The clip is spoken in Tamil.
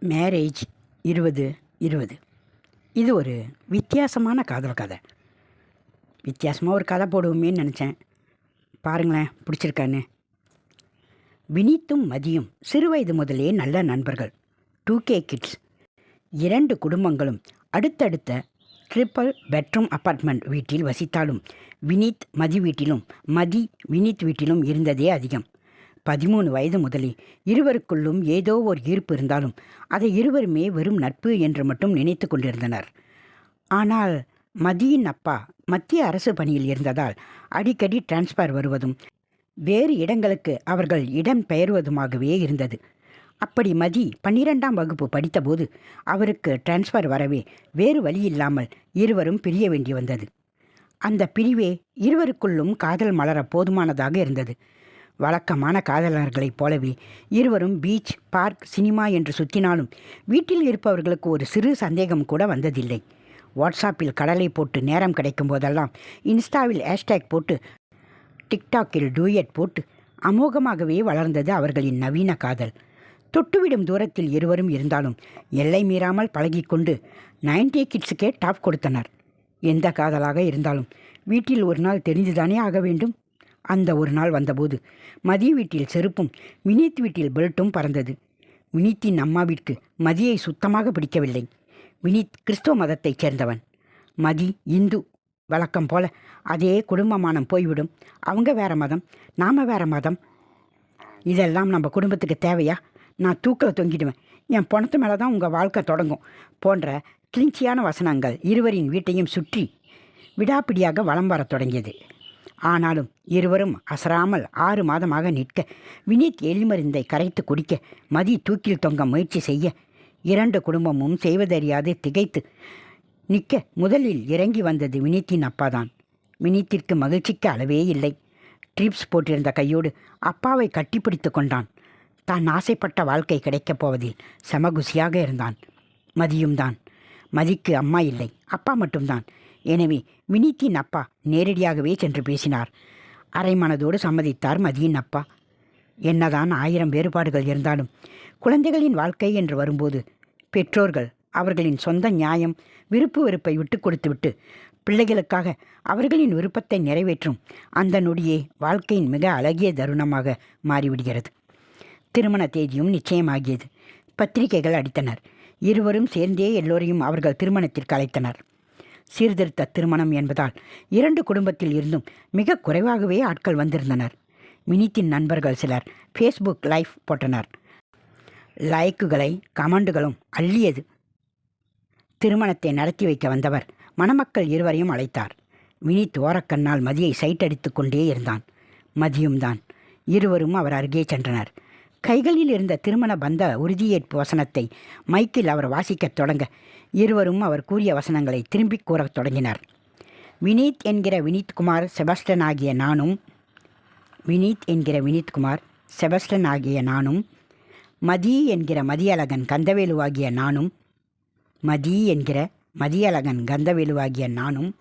மேரேஜ் இருபது இருபது. இது ஒரு வித்தியாசமான காதல் கதை. வித்தியாசமாக ஒரு கதை போடுவோமேன்னு நினச்சேன். பாருங்களேன் பிடிச்சிருக்கான்னு. வினீத்தும் மதியும் சிறுவயது முதலே நல்ல நண்பர்கள். Two K kids. இரண்டு குடும்பங்களும் அடுத்தடுத்த ட்ரிப்பிள் பெட்ரூம் அப்பார்ட்மெண்ட் வீட்டில் வசித்தாலும் வினீத் மதி வீட்டிலும் மதி வினீத் வீட்டிலும் இருந்ததே அதிகம். பதிமூணு வயது முதலே இருவருக்குள்ளும் ஏதோ ஒரு ஈர்ப்பு இருந்தாலும் அதை இருவருமே வெறும் நட்பு என்று மட்டும் நினைத்து கொண்டிருந்தனர். ஆனால் மதியின் அப்பா மத்திய அரசு பணியில் இருந்ததால் அடிக்கடி டிரான்ஸ்ஃபர் வருவதும் வேறு இடங்களுக்கு அவர்கள் இடம் பெயர்வதுமாகவே இருந்தது. அப்படி மதி பன்னிரெண்டாம் வகுப்பு படித்தபோது அவருக்கு டிரான்ஸ்ஃபர் வரவே வேறு வழி இல்லாமல் இருவரும் பிரிய வேண்டி வந்தது. அந்த பிரிவே இருவருக்குள்ளும் காதல் மலர போதுமானதாக இருந்தது. வழக்கமான காதலர்களைப் போலவே இருவரும் பீச் பார்க் சினிமா என்று சுற்றினாலும் வீட்டில் இருப்பவர்களுக்கு ஒரு சிறு சந்தேகம் கூட வந்ததில்லை. வாட்ஸ்அப்பில் கடலை போட்டு நேரம் கிடைக்கும் போதெல்லாம் இன்ஸ்டாவில் ஹேஷ்டேக் போட்டு டிக்டாக்கில் டூயட் போட்டு அமோகமாகவே வளர்ந்தது அவர்களின் நவீன காதல். தொட்டுவிடும் தூரத்தில் இருவரும் இருந்தாலும் எல்லை மீறாமல் பழகிக்கொண்டு நைன்டி கிட்ஸுக்கே டாப் கொடுத்தனர். எந்த காதலாக இருந்தாலும் வீட்டில் ஒரு நாள் தெரிஞ்சுதானே ஆக வேண்டும்? அந்த ஒரு நாள் வந்தபோது மதி வீட்டில் செருப்பும் வினீத் வீட்டில் பெல்ட்டும் பறந்தது. வினீத்தின் அம்மாவிற்கு மதியை சுத்தமாக பிடிக்கவில்லை. வினீத் கிறிஸ்துவ மதத்தைச் சேர்ந்தவன். மதி இந்து வழக்கம் போல அதே குடும்பமானம் போய்விடும். அவங்க வேற மதம் நாம் வேற மதம். இதெல்லாம் நம்ம குடும்பத்துக்கு தேவையா? நான் தூக்கில் தொங்கிடுவேன். என் பணத்து மேலே தான் உங்கள் வாழ்க்கை தொடங்கும் போன்ற கிளிஞ்சியான வசனங்கள் இருவரின் வீட்டையும் சுற்றி விடாப்பிடியாக வலம் வரத் தொடங்கியது. ஆனாலும் இருவரும் அசராமல் ஆறு மாதமாக நிற்க வினீத் எலிமருந்தை கரைத்து குடிக்க மதி தூக்கில் தொங்க முயற்சி செய்ய இரண்டு குடும்பமும் செய்வதறியாது திகைத்து நிற்க முதலில் இறங்கி வந்தது வினீத்தின் அப்பாதான். வினீத்திற்கு மகிழ்ச்சிக்கு அளவே இல்லை. ட்ரிப்ஸ் போட்டிருந்த கையோடு அப்பாவை கட்டிப்பிடித்து கொண்டான். தான் ஆசைப்பட்ட வாழ்க்கை கிடைக்கப் போவதில் செமகுசியாக இருந்தான். மதியும் தான். மதிக்கு அம்மா இல்லை. அப்பா மட்டும்தான். எனவே வினீத்தின் அப்பா நேரடியாகவே சென்று பேசினார். அரைமனதோடு சம்மதித்தார் மதியின் அப்பா. என்னதான் ஆயிரம் வேறுபாடுகள் இருந்தாலும் குழந்தைகளின் வாழ்க்கை என்று வரும்போது பெற்றோர்கள் அவர்களின் சொந்த நியாயம் விருப்பு வெறுப்பை விட்டு கொடுத்துவிட்டு பிள்ளைகளுக்காக அவர்களின் விருப்பத்தை நிறைவேற்றும் அந்த நொடியே வாழ்க்கையின் மிக அழகிய தருணமாக மாறிவிடுகிறது. திருமண தேதியும் நிச்சயமாகியது. பத்திரிகைகள் அடித்தனர். இருவரும் சேர்ந்தே எல்லோரையும் அவர்கள் திருமணத்திற்கு அழைத்தனர். சீர்திருத்த திருமணம் என்பதால் இரண்டு குடும்பத்தில் இருந்தும் மிக குறைவாகவே ஆட்கள் வந்திருந்தனர். வினித்தின் நண்பர்கள் சிலர் ஃபேஸ்புக் லைவ் போட்டனர். லைக்குகளை கமெண்டுகளும் அள்ளியது. திருமணத்தை நடத்தி வைக்க வந்தவர் மணமக்கள் இருவரையும் அழைத்தார். வினித் ஓரக்கண்ணால் மதியை சைட்டடித்து கொண்டே இருந்தான். மதியும் தான். இருவரும் அவர் அருகே சென்றனர். கைகளில் இருந்த திருமண பந்த உறுதியேற்பு வசனத்தை மைக்கில் அவர் வாசிக்கத் தொடங்க இருவரும் அவர் கூறிய வசனங்களை திரும்பிக் கூறத் தொடங்கினார். வினீத் என்கிற வினீத்குமார் செபஸ்டன் ஆகிய நானும் வினீத் என்கிற வினீத்குமார் செபஸ்டன் ஆகிய நானும் மதி என்கிற மதியழகன் கந்தவேலுவாகிய நானும் மதி என்கிற மதியழகன் கந்தவேலுவாகிய நானும்